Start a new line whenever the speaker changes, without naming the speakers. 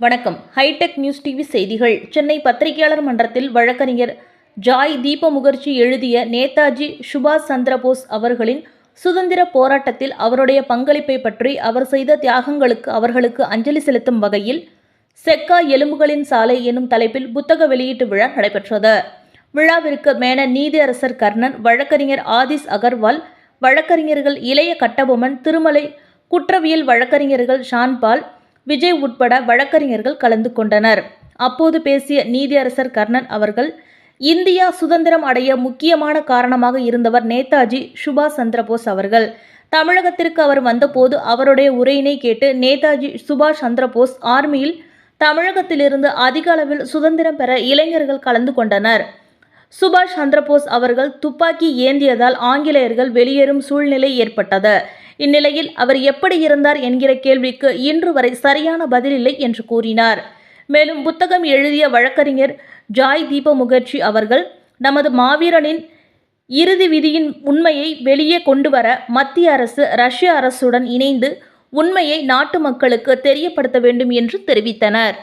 வணக்கம். Hitech news TV செய்திகள். சென்னை பத்திரிகையாளர் மன்றத்தில் வழக்கறிஞர் ஜாய் தீப முகர்ஜி எழுதிய நேதாஜி சுபாஷ் சந்திரபோஸ் அவர்களின் சுதந்திர போராட்டத்தில் அவருடைய பங்களிப்பை பற்றி அவர் செய்த தியாகங்களுக்கு அவர்களுக்கு அஞ்சலி செலுத்தும் வகையில் செக்கா எலும்புகளின் சாலை எனும் தலைப்பில் புத்தக வெளியீட்டு விழா நடைபெற்றது. விழாவிற்கு மேன நீதியரசர் கர்ணன் வழக்கறிஞர் ஆதிஸ் அகர்வால் வழக்கறிஞர்கள் இளைய கட்டபொம்மன் திருமலை குற்றவியல் வழக்கறிஞர்கள் ஷான்பால் விஜய் உட்பட வழக்கறிஞர்கள் கலந்து கொண்டனர். அப்போது பேசிய நீதியரசர் கர்ணன் அவர்கள் இந்தியா சுதந்திரம் அடைய முக்கியமான காரணமாக இருந்தவர் நேதாஜி சுபாஷ் சந்திரபோஸ் அவர்கள். தமிழகத்திற்கு அவர் வந்தபோது அவருடைய உரையினை கேட்டு நேதாஜி சுபாஷ் சந்திரபோஸ் ஆர்மியில் தமிழகத்திலிருந்து அதிக அளவில் சுதந்திரம் பெற இளைஞர்கள் கலந்து கொண்டனர். சுபாஷ் சந்திரபோஸ் அவர்கள் துப்பாக்கி ஏந்தியதால் ஆங்கிலேயர்கள் வெளியேறும் சூழ்நிலை ஏற்பட்டது. இந்நிலையில் அவர் எப்படி இருந்தார் என்கிற கேள்விக்கு இன்று வரை சரியான பதிலில்லை என்று கூறினார். மேலும் புத்தகம் எழுதிய வழக்கறிஞர் ஜாய் தீப முகர்ஜி அவர்கள் நமது மாவீரனின் இறுதி விதியின் உண்மையை வெளியே கொண்டு வர மத்திய அரசு ரஷ்ய அரசுடன் இணைந்து உண்மையை நாட்டு மக்களுக்கு தெரியப்படுத்த வேண்டும் என்று தெரிவித்தனர்.